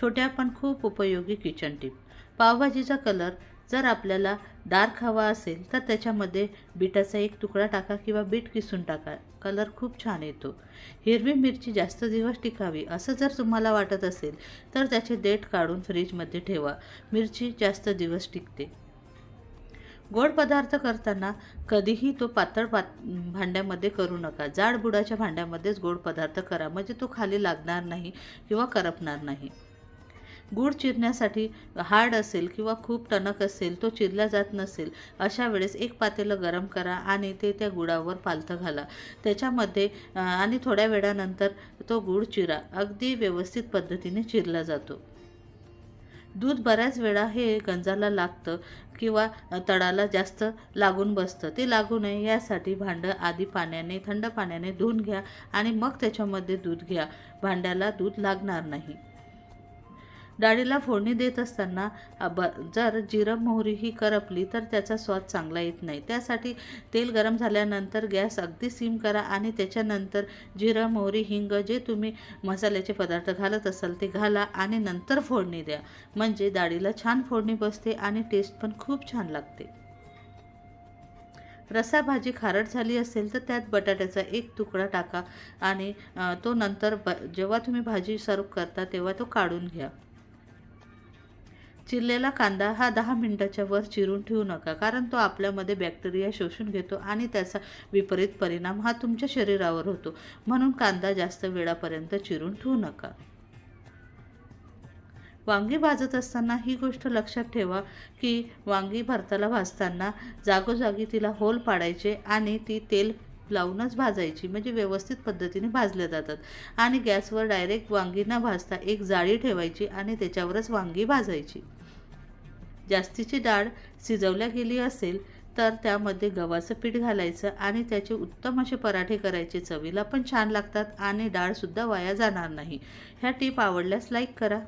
छोट्या पण खूप उपयोगी किचन टिप पावभाजीचा कलर जर आपल्याला डार्क हवा असेल तर त्याच्यामध्ये बीटाचा एक तुकडा टाका किंवा बीट किसून टाका. कलर खूप छान येतो. हिरवी मिरची जास्त दिवस टिकावी असं जर तुम्हाला वाटत असेल तर त्याचे देठ काढून फ्रीजमध्ये ठेवा. मिरची जास्त दिवस टिकते. गोड पदार्थ करताना कधीही तो पातळ पात भांड्यामध्ये करू नका. जाड बुडाच्या भांड्यामध्येच गोड पदार्थ करा. म्हणजे तो खाली लागणार नाही किंवा करपणार नाही. गूळ चिरण्यासाठी हार्ड असेल किंवा खूप टणक असेल तो चिरला जात नसेल अशा वेळेस एक पातेलं गरम करा आणि ते त्या गुळावर पालथं घाला. त्याच्यामध्ये आणि थोड्या वेळानंतर तो गूळ चिरा अगदी व्यवस्थित पद्धतीने चिरला जातो. दूध बऱ्याच वेळा हे गंजाला लागतं किंवा तडाला जास्त लागून बसतं. ते लागू नये यासाठी भांडं आधी पाण्याने थंड पाण्याने धुवून घ्या आणि मग त्याच्यामध्ये दूध घ्या. भांड्याला दूध लागणार नाही. डाळीला फोडणी देत असताना ब जर जिरं मोहरी ही करपली तर त्याचा स्वाद चांगला येत नाही. त्यासाठी तेल गरम झाल्यानंतर गॅस अगदी सिम करा आणि त्याच्यानंतर जिरं मोहरी हिंग जे तुम्ही मसाल्याचे पदार्थ घालत असाल ते घाला आणि नंतर फोडणी द्या. म्हणजे डाळीला छान फोडणी बसते आणि टेस्ट पण खूप छान लागते. रसा भाजी खारट झाली असेल तर त्यात बटाट्याचा एक तुकडा टाका आणि तो नंतर ब जेव्हा तुम्ही भाजी सर्व करता तेव्हा तो काढून घ्या. चिरलेला कांदा हा दहा मिनटाच्या वर चिरून ठेवू नका कारण तो आपल्यामध्ये बॅक्टेरिया शोषून घेतो आणि त्याचा विपरीत परिणाम हा तुमच्या शरीरावर होतो. म्हणून कांदा जास्त वेळापर्यंत चिरून ठेवू नका. वांगी भाजत असताना ही गोष्ट लक्षात ठेवा की वांगी भरताला भाजताना जागोजागी तिला होल पाडायचे आणि ती तेल लावूनच भाजायची म्हणजे व्यवस्थित पद्धतीने भाजल्या जातात. आणि गॅसवर डायरेक्ट वांगी न भाजता एक जाळी ठेवायची आणि त्याच्यावरच वांगी भाजायची. जास्तीची डाळ शिजवल्या गेली असेल तर त्यामध्ये गव्हाचं पीठ घालायचं आणि त्याचे उत्तम असे पराठे करायचे. चवीला पण छान लागतात आणि डाळसुद्धा वाया जाणार नाही. ह्या टीप आवडल्यास लाईक करा.